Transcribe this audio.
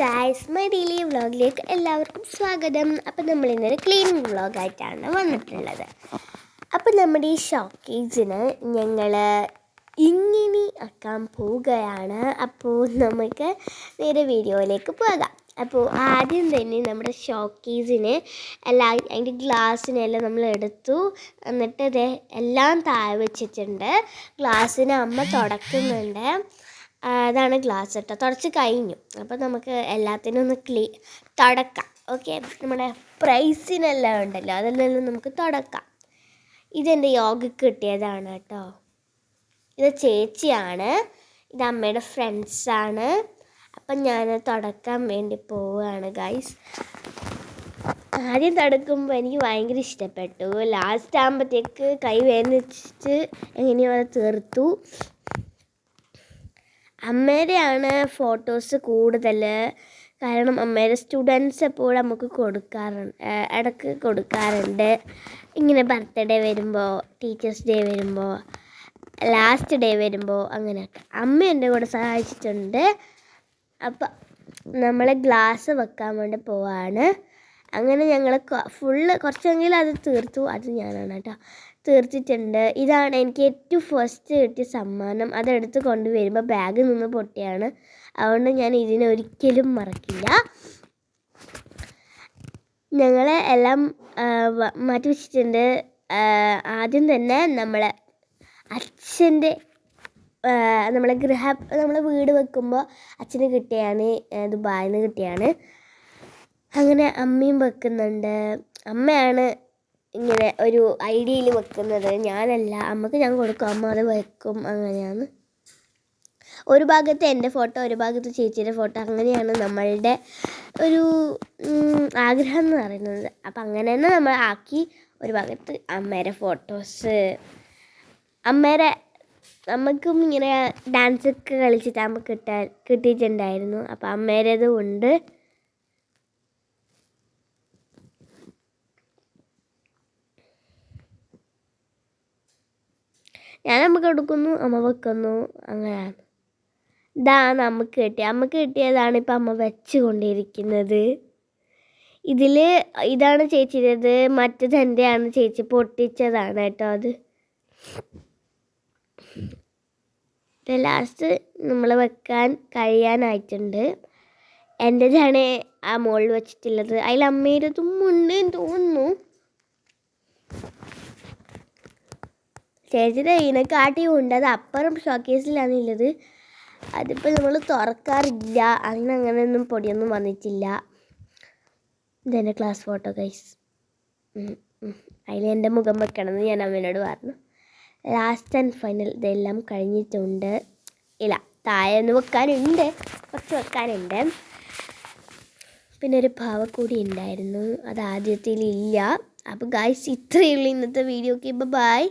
Guys my daily വ്ളോഗിലേക്ക് എല്ലാവർക്കും സ്വാഗതം. അപ്പം നമ്മൾ ഇന്നൊരു ക്ലീനിങ് വ്ളോഗായിട്ടാണ് വന്നിട്ടുള്ളത്. അപ്പം നമ്മുടെ ഈ ഷോക്കേജിന് ഞങ്ങൾ ഇങ്ങനെ ആക്കാൻ പോവുകയാണ്. അപ്പോൾ നമുക്ക് നേരെ വീഡിയോയിലേക്ക് പോകാം. അപ്പോൾ ആദ്യം തന്നെ നമ്മുടെ ഷോക്കേസിന് എല്ലാ അതിന്റെ ഗ്ലാസ്സിനെല്ലാം നമ്മൾ എടുത്തു. എന്നിട്ട് ഇത് എല്ലാം താഴെ വെച്ചിട്ടുണ്ട്. ഗ്ലാസ്സിന് അമ്മ തുടക്കുന്നുണ്ട്. അതാണ് ഗ്ലാസ് കേട്ടോ തുടച്ച് കഴിഞ്ഞു. അപ്പോൾ നമുക്ക് എല്ലാത്തിനും ഒന്ന് ക്ലീ തുടക്കാം. ഓക്കെ നമ്മുടെ പ്രൈസിനെല്ലാം ഉണ്ടല്ലോ. അതെല്ലാം നമുക്ക് തുടക്കാം. ഇതെന്റെ യോഗക്ക് കിട്ടിയതാണ് കേട്ടോ ഇത് ചേച്ചിയാണ്. ഇത് അമ്മയുടെ ഫ്രണ്ട്സാണ് അപ്പം ഞാൻ തുടക്കാൻ വേണ്ടി പോവുകയാണ് ഗൈസ് ആദ്യം തടുക്കുമ്പോൾ എനിക്ക് ഭയങ്കര ഇഷ്ടപ്പെട്ടു. ലാസ്റ്റ് ആകുമ്പോഴത്തേക്ക് കൈ വേദനിച്ചിട്ട് എങ്ങനെയോ തീർത്തു. അമ്മയുടെയാണ് ഫോട്ടോസ് കൂടുതൽ. കാരണം അമ്മയുടെ സ്റ്റുഡൻസ് എപ്പോഴും നമുക്ക് കൊടുക്കാറുണ്ട് ഇടയ്ക്ക് കൊടുക്കാറുണ്ട്. ഇങ്ങനെ ബർത്ത്ഡേ വരുമ്പോൾ ടീച്ചേഴ്സ് ഡേ വരുമ്പോൾ ലാസ്റ്റ് ഡേ വരുമ്പോൾ അങ്ങനെയൊക്കെ. അമ്മ എന്റെ കൂടെ സഹായിച്ചിട്ടുണ്ട്. അപ്പം നമ്മൾ ഗ്ലാസ് വെക്കാൻ വേണ്ടി പോവാണ്. അങ്ങനെ ഞങ്ങൾ ഫുള്ള് കുറച്ചെങ്കിലും അത് തീർത്തു. അത് ഞാനാണ് കേട്ടോ. തീർത്തിട്ടുണ്ട്. ഇതാണ് എനിക്ക് ഏറ്റവും ഫസ്റ്റ് കിട്ടിയ സമ്മാനം. അതെടുത്ത് കൊണ്ടുവരുമ്പോൾ ബാഗിൽ നിന്ന് പൊട്ടിയാണ്. അതുകൊണ്ട് ഞാൻ ഇതിനെ ഒരിക്കലും മറക്കില്ല. ഞങ്ങൾ എല്ലാം മാറ്റി വെച്ചിട്ടുണ്ട് ആദ്യം തന്നെ നമ്മളെ അച്ഛന്റെ നമ്മളെ ഗൃഹ നമ്മളെ വീട് വെക്കുമ്പോൾ അച്ഛന് കിട്ടിയാണ് ദുബായിൽ നിന്ന് കിട്ടിയാണ്. അങ്ങനെ അമ്മയും വെക്കുന്നുണ്ട്. അമ്മയാണ് ഇങ്ങനെ ഒരു ഐഡിയയിൽ വെക്കുന്നത്. ഞാനല്ല. അമ്മയ്ക്ക് ഞാൻ കൊടുക്കും. അമ്മ അത് വെക്കും. അങ്ങനെയാണ്. ഒരു ഭാഗത്ത് എന്റെ ഫോട്ടോ ഒരു ഭാഗത്ത് ചേച്ചിയുടെ ഫോട്ടോ. അങ്ങനെയാണ് നമ്മളുടെ ഒരു ആഗ്രഹം എന്ന് പറയുന്നത്. അപ്പം അങ്ങനെ തന്നെ നമ്മൾ ആക്കി ഒരു ഭാഗത്ത് അമ്മേരെ ഫോട്ടോസ്. അമ്മേരെ നമുക്കും ഇങ്ങനെ ഡാൻസൊക്കെ കളിച്ചിട്ട് നമുക്ക് കിട്ടാൻ കിട്ടിയിട്ടുണ്ടായിരുന്നു. അപ്പം അമ്മേരേതും ഉണ്ട്. ഞാൻ അമ്മയ്ക്ക് എടുക്കുന്നു അമ്മ വെക്കുന്നു അങ്ങനെയാണ്. ഇതാണ് നമുക്ക് കിട്ടിയ അമ്മയ്ക്ക് കിട്ടിയതാണ് ഇപ്പം അമ്മ വെച്ചുകൊണ്ടിരിക്കുന്നത്. ഇതിൽ ഇതാണ് ചേച്ചിയുടേത് മറ്റത് എന്റെയാണ് ചേച്ചി പൊട്ടിച്ചതാണ് കേട്ടോ അത്. ലാസ്റ്റ് നമ്മൾ വെക്കാൻ കഴിയാനായിട്ടുണ്ട്. എന്റെതാണ് ആ മുകളിൽ വെച്ചിട്ടുള്ളത്. അതിൽ അമ്മയുടേതും ഉണ്ട് തോന്നുന്നു. ചേച്ചിയുടെ ഉണ്ട്. അത് അപ്പുറം ഷോക്കേസിലാണ് ഉള്ളത്. അതിപ്പോൾ നമ്മൾ തുറക്കാറില്ല. അങ്ങനെ അങ്ങനെയൊന്നും പൊടിയൊന്നും വന്നിട്ടില്ല. ഇതെന്റെ ക്ലാസ് ഫോട്ടോ ഗൈസ് അതിൽ എന്റെ മുഖം വെക്കണമെന്ന് ഞാൻ അമ്മേനോട് പറഞ്ഞു. ലാസ്റ്റ് ആൻഡ് ഫൈനൽ ഇതെല്ലാം കഴിഞ്ഞിട്ടുണ്ട്. ഇല്ല താഴെ ഒന്ന് വെക്കാനുണ്ട്. കുറച്ച് വെക്കാനുണ്ട്. പിന്നെ ഒരു പാവക്കൂടി ഉണ്ടായിരുന്നു. അത് ആദ്യത്തിൽ ഇല്ല അപ്പോൾ ഗായ്സ് ഇത്രയേ ഉള്ളൂ ഇന്നത്തെ വീഡിയോ ഓക്കെ ബൈ